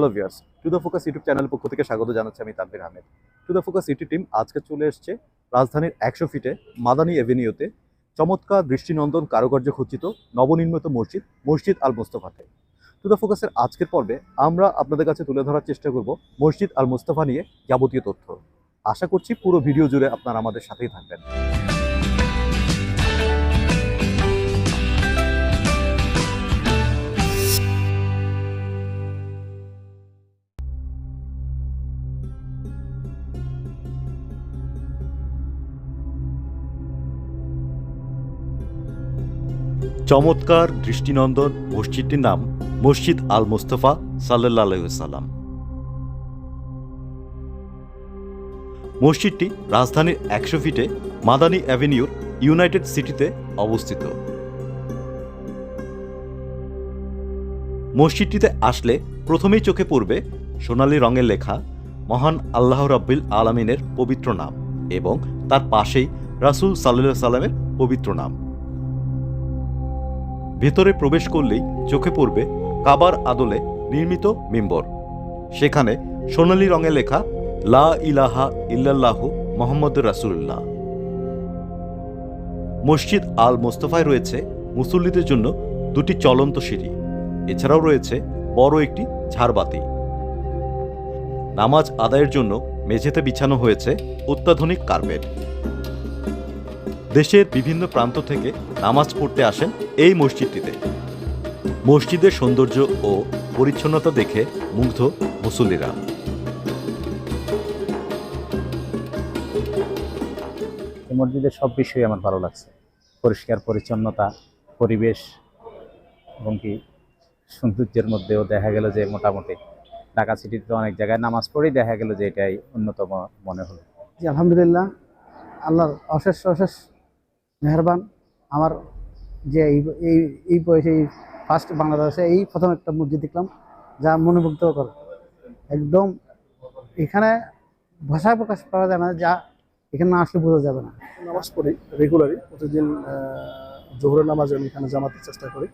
Hello viewers to the focus YouTube চ্যানেলের পক্ষ থেকে স্বাগত জানাচ্ছি আমি Tanvir Ahmed. To the focus YouTube team আজকে চলে এসেছে রাজধানীর একশো ফিটে মাদানী এভিনিউতে চমৎকার দৃষ্টিনন্দন কারুকার্য খচিত নবনির্মিত মসজিদ মসজিদ আল মোস্তফাতে টু দ্য ফোকাসের আজকের পর্বে আমরা আপনাদের কাছে তুলে ধরার চেষ্টা করব মসজিদ আল মোস্তফা নিয়ে যাবতীয় তথ্য। আশা করছি পুরো ভিডিও জুড়ে আপনারা আমাদের সাথেই থাকবেন। চমৎকার দৃষ্টিনন্দন মসজিদটির নাম মসজিদ আল মোস্তফা সাল্লাহ সাল্লাম মসজিদটি রাজধানীর একশো ফিটে মাদানী অ্যাভিনিউর ইউনাইটেড সিটিতে অবস্থিত। মসজিদটিতে আসলে প্রথমেই চোখে পড়বে সোনালী রঙের লেখা, মহান আল্লাহ রাব্বিল আলমিনের পবিত্র নাম এবং তার পাশেই রাসূল সাল্লাহ সাল্লামের পবিত্র নাম। ভেতরে প্রবেশ করলেই চোখে পড়বে কাবার আদলে নির্মিত মেম্বর। সেখানে সোনালী রঙে লেখা, লা ইলাহা ইল্লাল্লাহু মোহাম্মদ রাসূলুল্লাহ। মসজিদ আল মোস্তফায় রয়েছে মুসল্লিদের জন্য দুটি চলন্ত সিঁড়ি। এছাড়াও রয়েছে বড় একটি ঝাড়বাতি। নামাজ আদায়ের জন্য মেঝেতে বিছানো হয়েছে অত্যাধুনিক কার্পেট। দেশের বিভিন্ন প্রান্ত থেকে নামাজ পড়তে আসেন এই মসজিদটিতে। মসজিদের সৌন্দর্য ও পরিচ্ছন্নতা দেখে মুগ্ধ মুসল্লিরা। এই মসজিদের সব বিষয়ই আমার ভালো লাগছে। পরিষ্কার পরিচ্ছন্নতা পরিবেশ এবং কি সৌন্দর্যের মধ্যেও দেখা গেল যে মোটামুটি ঢাকা সিটিতে অনেক জায়গায় নামাজ পড়েই দেখা গেল যে এটাই অন্যতম মনে হলো। জি আলহামদুলিল্লাহ। আল্লাহর অশেষ অশেষ মেহরবান। আমার যে এই এই বয়সে, এই ফার্স্ট বাংলাদেশে এই প্রথম একটা মসজিদ দেখলাম, যা মনোমুগ্ধ করে। একদম এখানে ভাষায় প্রকাশ করা যায় না, যা এখানে না আসলে বোঝা যাবে না। নামাজ পড়ি রেগুলারই প্রতিদিন জোহরের নামাজে আমি এখানে জামাতের চেষ্টা করি।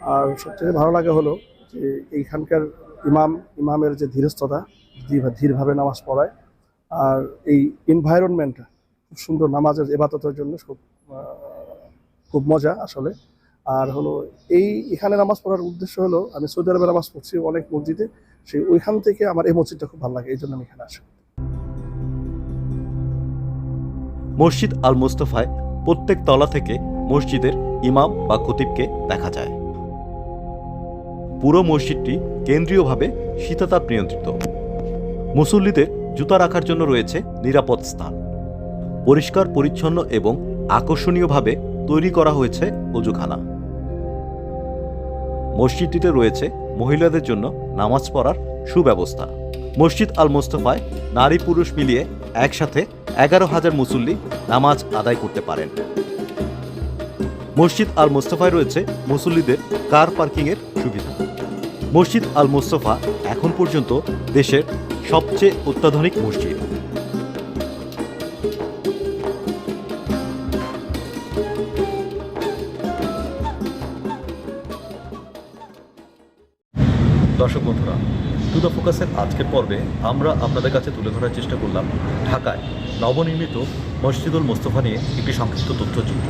আর সবথেকে ভালো লাগে হলো যে এইখানকার ইমাম, ইমামের যে ধীরস্থতা, ধীর- ধীরভাবে নামাজ পড়ায়, আর এই এনভায়রনমেন্টটা খুব সুন্দর, নামাজের এবাদতের জন্য খুব খুব মজা আসলে। আর হলো এই এখানে নামাজ পড়ার উদ্দেশ্য হলো, আমি সৌদি আরবে নামাজ পড়ছি অনেক মসজিদে, সেই ওইখান থেকে আমার এই মসজিদটা খুব ভালো লাগে, এই জন্য আমি এখানে আসি। মসজিদ আল মুস্তফায় প্রত্যেক তলা থেকে মসজিদের ইমাম বা খতিবকে দেখা যায়। পুরো মসজিদটি কেন্দ্রীয়ভাবে শীতাতাপ নিয়ন্ত্রিত। মুসল্লিদের জুতা রাখার জন্য রয়েছে নিরাপদ স্থান। পরিষ্কার, পরিচ্ছন্ন এবং আকর্ষণীয়ভাবে তৈরি করা হয়েছে অজুখানা। মসজিদটিতে রয়েছে মহিলাদের জন্য নামাজ পড়ার সুব্যবস্থা। মসজিদ আল মোস্তফায় নারী পুরুষ মিলিয়ে একসাথে এগারো হাজার মুসল্লি নামাজ আদায় করতে পারেন। মসজিদ আল মোস্তফায় রয়েছে মুসল্লিদের কার পার্কিংয়ের সুবিধা। মসজিদ আল মোস্তফা এখন পর্যন্ত দেশের সবচেয়ে অত্যাধুনিক মসজিদ। দর্শক বন্ধুরা টু দ্য ফোকাসের আজকের পর্বে আমরা আপনাদের কাছে তুলে ধরার চেষ্টা করলাম ঢাকায় নবনির্মিত মসজিদুল মোস্তফা নিয়ে একটি সংক্ষিপ্ত তথ্যচিত্র।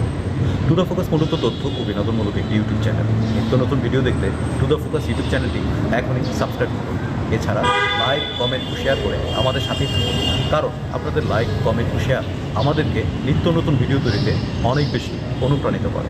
টু দ্য ফোকাস মূলত তথ্য ও বিনোদনমূলক একটি ইউটিউব চ্যানেল নিত্য নতুন ভিডিও দেখতে টু দ্য ফোকাস ইউটিউব চ্যানেলটি এখনই সাবস্ক্রাইব করুন। এছাড়া লাইক কমেন্ট ও শেয়ার করে আমাদের সাথেই থাকুন। কারণ আপনাদের লাইক কমেন্ট ও শেয়ার আমাদেরকে নিত্য নতুন ভিডিও তৈরিতে অনেক বেশি অনুপ্রাণিত করে।